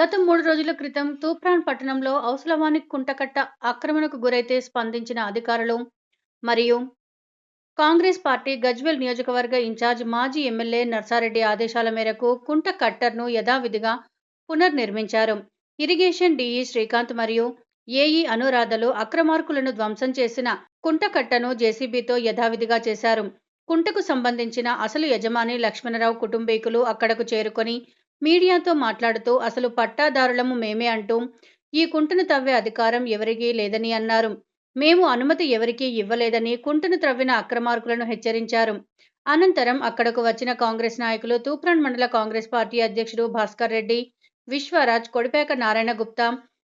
గత మూడు రోజుల క్రితం తూప్రాన్ పట్టణంలో ఔసలవాని కుంటకట్ట ఆక్రమణకు గురైతే స్పందించిన అధికారులు మరియు కాంగ్రెస్ పార్టీ గజ్వెల్ నియోజకవర్గ ఇన్ఛార్జ్ మాజీ ఎమ్మెల్యే నర్సారెడ్డి ఆదేశాల మేరకు కుంట కట్టర్ను యథావిధిగా పునర్నిర్మించారు. ఇరిగేషన్ డిఈ శ్రీకాంత్ మరియు ఏఈ అనురాధలు అక్రమార్కులను ధ్వంసం చేసిన కుంటకట్టను జేసీబీతో యథావిధిగా చేశారు. కుంటకు సంబంధించిన అసలు యజమాని లక్ష్మణరావు కుటుంబీకులు అక్కడకు చేరుకొని మీడియాతో మాట్లాడుతూ అసలు పట్టాదారులము మేమే అంటూ ఈ కుంటను తవ్వే అధికారం ఎవరికీ లేదని అన్నారు. మేము అనుమతి ఎవరికీ ఇవ్వలేదని కుంటను త్రవ్విన అక్రమార్కులను హెచ్చరించారు. అనంతరం అక్కడకు వచ్చిన కాంగ్రెస్ నాయకులు తూప్రాన్ మండల కాంగ్రెస్ పార్టీ అధ్యక్షుడు భాస్కర్ రెడ్డి విశ్వరాజ్ కొడిపేక నారాయణ గుప్తా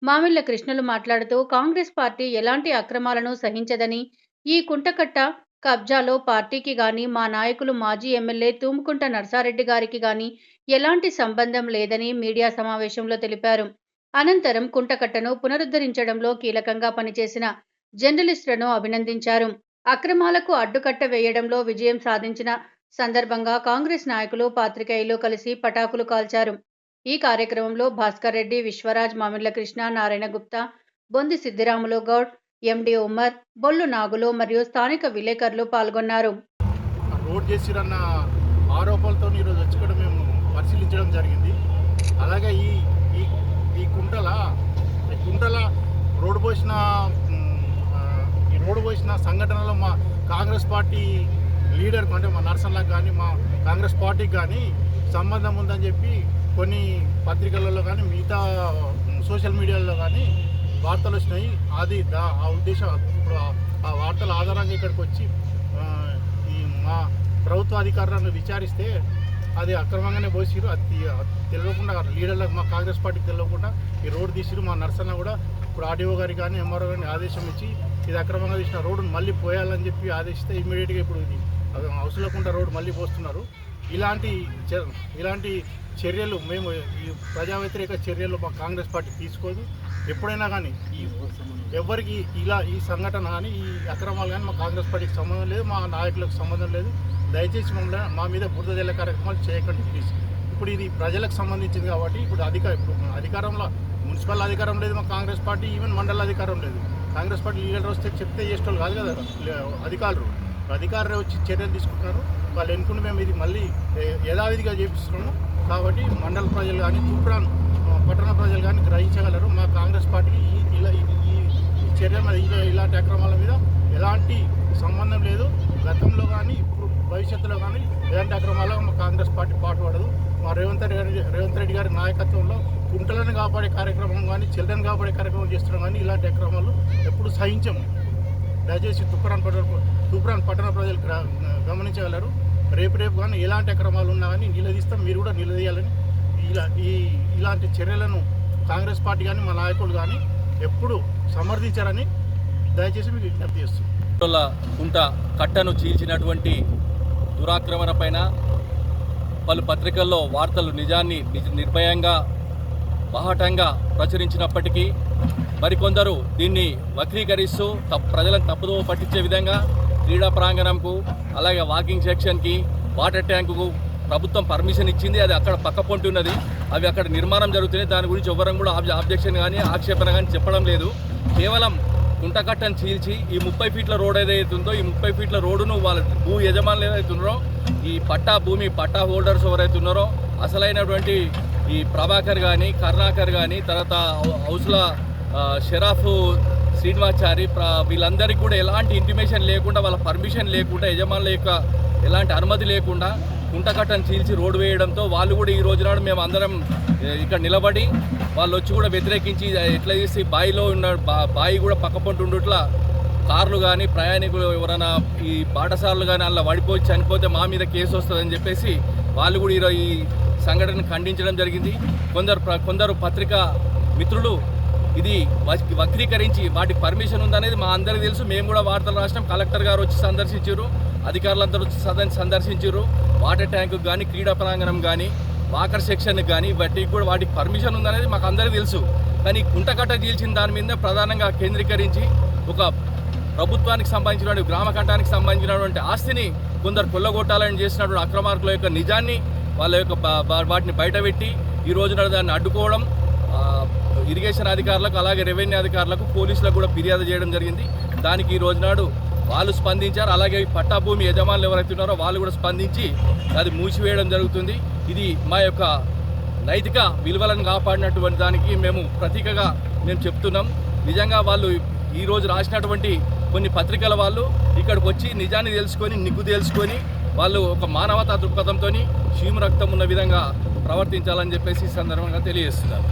మామిళ్ళ కృష్ణులు మాట్లాడుతూ కాంగ్రెస్ పార్టీ ఎలాంటి అక్రమాలను సహించదని ఈ కుంటకట్ట కబ్జాలో పార్టీకి గాని మా నాయకులు మాజీ ఎమ్మెల్యే తూముకుంట నర్సారెడ్డి గారికి గాని ఎలాంటి సంబంధం లేదని మీడియా సమావేశంలో తెలిపారు. అనంతరం కుంటకట్టను పునరుద్ధరించడంలో కీలకంగా పనిచేసిన జర్నలిస్టులను అభినందించారు. అక్రమాలకు అడ్డుకట్ట వేయడంలో విజయం సాధించిన సందర్భంగా కాంగ్రెస్ నాయకులు పాత్రికేయులు కలిసి పటాకులు కాల్చారు. ఈ కార్యక్రమంలో భాస్కర్ రెడ్డి విశ్వరాజ్ మామిళ్ళ కృష్ణ నారాయణ గుప్తా బొంది సిద్ధిరాములు గౌడ్ ఎండి ఉమ్మర్ బొల్లు నాగులు మరియు స్థానిక విలేకరులు పాల్గొన్నారు. రోడ్ చేసిరన్న ఆరోపణలతో ఈరోజు వచ్చి కూడా మేము పరిశీలించడం జరిగింది. అలాగే ఈ ఈ ఈ కుంటల ఈ కుంటల రోడ్డు పోసిన ఈ రోడ్డు పోసిన సంఘటనలో మా కాంగ్రెస్ పార్టీ లీడర్ అంటే మా నర్సన్లకు కానీ మా కాంగ్రెస్ పార్టీకి కానీ సంబంధం ఉందని చెప్పి కొన్ని పత్రికలలో కానీ మిగతా సోషల్ మీడియాలో కానీ వార్తలు వచ్చినాయి. అది దా- ఆ ఉద్దేశం. ఇప్పుడు ఆ- వార్తల ఆధారంగా ఇక్కడికి వచ్చి ఈ మా ప్రభుత్వ అధికారులను విచారిస్తే అది అక్రమంగానే పోసిరు అది అది తెలియకుండా లీడర్లకు మా కాంగ్రెస్ పార్టీకి తెలియకుండా ఈ రోడ్డు తీసిరు మా నర్సన్న కూడా ఇప్పుడు ఆర్డీఓ గారికి కానీ ఎంఆర్ఓ గారిని ఆదేశం ఇచ్చి ఇది అక్రమంగా తీసిన రోడ్డును మళ్ళీ పోయాలని చెప్పి ఆదేశిస్తే ఇమీడియట్గా ఇప్పుడు ఇది అవసరకుండా రోడ్డు మళ్ళీ పోస్తున్నారు. ఇలాంటి ఇలాంటి చర్యలు మేము ఈ ప్రజా వ్యతిరేక చర్యలు మా కాంగ్రెస్ పార్టీ తీసుకోదు. ఎప్పుడైనా కానీ ఈ ఎవరికి ఇలా ఈ సంఘటన కానీ ఈ అక్రమాలు కానీ మా కాంగ్రెస్ పార్టీకి సంబంధం లేదు మా నాయకులకు సంబంధం లేదు. దయచేసి మమ్మల్ని మా మీద బురద జల్ల కార్యక్రమాలు చేయకండి ప్లీజ్. ఇప్పుడు ఇది ప్రజలకు సంబంధించింది కాబట్టి ఇప్పుడు అధిక ఇప్పుడు అధికారంలో మున్సిపల్ అధికారం లేదు మా కాంగ్రెస్ పార్టీ ఈవెన్ మండల అధికారం లేదు. కాంగ్రెస్ పార్టీ లీడర్ వస్తే చెప్తే చేసేటోళ్ళు కాదు కదా అధికారులు. అధికారులు వచ్చి చర్యలు తీసుకుంటున్నారు. వాళ్ళు ఎన్నుకుని మేము ఇది మళ్ళీ యథావిధిగా చేపిస్తున్నాము. కాబట్టి మండల ప్రజలు కానీ తూప్రాన్ పట్టణ ప్రజలు కానీ గ్రహించగలరు. మా కాంగ్రెస్ పార్టీకి ఈ ఇలా ఈ చర్య మీద ఇంకా ఇలాంటి అక్రమాల మీద ఎలాంటి సంబంధం లేదు. గతంలో కానీ ఇప్పుడు భవిష్యత్తులో కానీ ఎలాంటి అక్రమాలు మా కాంగ్రెస్ పార్టీ పాటుపడదు. మా రేవంత్ రెడ్డి గారి రేవంత్ రెడ్డి గారి నాయకత్వంలో కుంటలను కాపాడే కార్యక్రమం కానీ చిల్డ్రన్ కాపాడే కార్యక్రమం చేస్తున్నాం కానీ ఇలాంటి అక్రమాలు ఎప్పుడు సహించము. దయచేసి తుప్రాన్ పట్టణ తుప్రాన్ పట్టణ ప్రజలు గమనించగలరు. రేపు రేపు కానీ ఎలాంటి అక్రమాలు ఉన్నా కానీ నిలదీస్తాం మీరు కూడా నిలదీయాలని. ఇలా ఈ ఇలాంటి చర్యలను కాంగ్రెస్ పార్టీ కానీ మా నాయకులు కానీ ఎప్పుడు సమర్థించారని దయచేసి మీకు విజ్ఞప్తి చేస్తున్నాం. కుంట కట్టను చీల్చినటువంటి దురాక్రమణ పైన పలు పత్రికల్లో వార్తలు నిజాన్ని నిజ నిర్భయంగా బాహటంగా ప్రచురించినప్పటికీ మరికొందరు దీన్ని వక్రీకరిస్తూ తప్పు ప్రజలను తప్పుదో పట్టించే విధంగా క్రీడా ప్రాంగణంకు అలాగే వాకింగ్ సెక్షన్కి వాటర్ ట్యాంకుకు ప్రభుత్వం పర్మిషన్ ఇచ్చింది. అది అక్కడ పక్క పొంటి ఉన్నది. అవి అక్కడ నిర్మాణం జరుగుతున్నాయి. దాని గురించి ఎవరం కూడా ఆబ్జెక్షన్ కానీ ఆక్షేపణ కానీ చెప్పడం లేదు. కేవలం కుంటకట్టను చీల్చి ఈ ముప్పై ఫీట్ల రోడ్ ఏదైతే ఉందో ఈ ముప్పై ఫీట్ల రోడ్డును వాళ్ళ భూ యజమానులు ఏదైతే ఉన్నారో ఈ పట్టా భూమి పట్టా హోల్డర్స్ ఎవరైతే ఉన్నారో అసలైనటువంటి ఈ ప్రభాకర్ కానీ కర్ణాకర్ కానీ తర్వాత హౌస్ల షెరాఫ్ శ్రీనివాచారి వీళ్ళందరికీ కూడా ఎలాంటి ఇంటిమేషన్ లేకుండా వాళ్ళ పర్మిషన్ లేకుండా యజమానుల యొక్క ఎలాంటి అనుమతి లేకుండా కుంటకట్టను చీల్చి రోడ్డు వేయడంతో వాళ్ళు కూడా ఈ రోజు నాడు మేము అందరం ఇక్కడ నిలబడి వాళ్ళు వచ్చి కూడా వ్యతిరేకించి ఎట్లా చేసి బాయిలో ఉన్న బా- బాయి కూడా పక్క పొంటి ఉండుట్లా కార్లు కానీ ప్రయాణికులు ఎవరైనా ఈ పాఠశాలలు కానీ అలా పడిపోయి చనిపోతే మా మీద కేసు వస్తుందని చెప్పేసి వాళ్ళు కూడా ఈరోజు ఈ సంఘటనను ఖండించడం జరిగింది. కొందరు కొందరు పత్రికా మిత్రులు ఇది వక్రీకరించి వాటి పర్మిషన్ ఉందనేది మా అందరికీ తెలుసు. మేము కూడా వార్తలు రాసినాం. కలెక్టర్ గారు వచ్చి సందర్శించారు. అధికారులందరూ వచ్చి సందర్శించారు. వాటర్ ట్యాంకు కానీ క్రీడా ప్రాంగణం కానీ వాకర్ సెక్షన్కి కానీ వాటికి కూడా వాటికి పర్మిషన్ ఉందనేది మాకు అందరికీ తెలుసు. కానీ కుంటకట్ట చీల్చిన దాని మీద ప్రధానంగా కేంద్రీకరించి ఒక ప్రభుత్వానికి సంబంధించినటువంటి గ్రామ కట్టానికి సంబంధించినటువంటి ఆస్తిని కొందరు కొల్లగొట్టాలని చేసినటువంటి అక్రమార్కుల యొక్క నిజాన్ని వాళ్ళ యొక్క వాటిని బయటపెట్టి ఈ రోజున దాన్ని అడ్డుకోవడం ఇరిగేషన్ అధికారులకు అలాగే రెవెన్యూ అధికారులకు పోలీసులకు కూడా ఫిర్యాదు చేయడం జరిగింది. దానికి ఈ రోజునాడు వాళ్ళు స్పందించారు. అలాగే పట్టాభూమి యజమానులు ఎవరైతే ఉన్నారో వాళ్ళు కూడా స్పందించి అది మూసివేయడం జరుగుతుంది. ఇది మా యొక్క నైతిక విలువలను కాపాడినటువంటి దానికి మేము ప్రతీకగా మేము చెప్తున్నాం. నిజంగా వాళ్ళు ఈరోజు రాసినటువంటి కొన్ని పత్రికల వాళ్ళు ఇక్కడికి వచ్చి నిజాన్ని తెలుసుకొని నిగ్గు తెలుసుకొని వాళ్ళు ఒక మానవతా దృక్పథంతో శీము రక్తం ఉన్న విధంగా ప్రవర్తించాలని చెప్పేసి ఈ సందర్భంగా తెలియజేస్తున్నారు.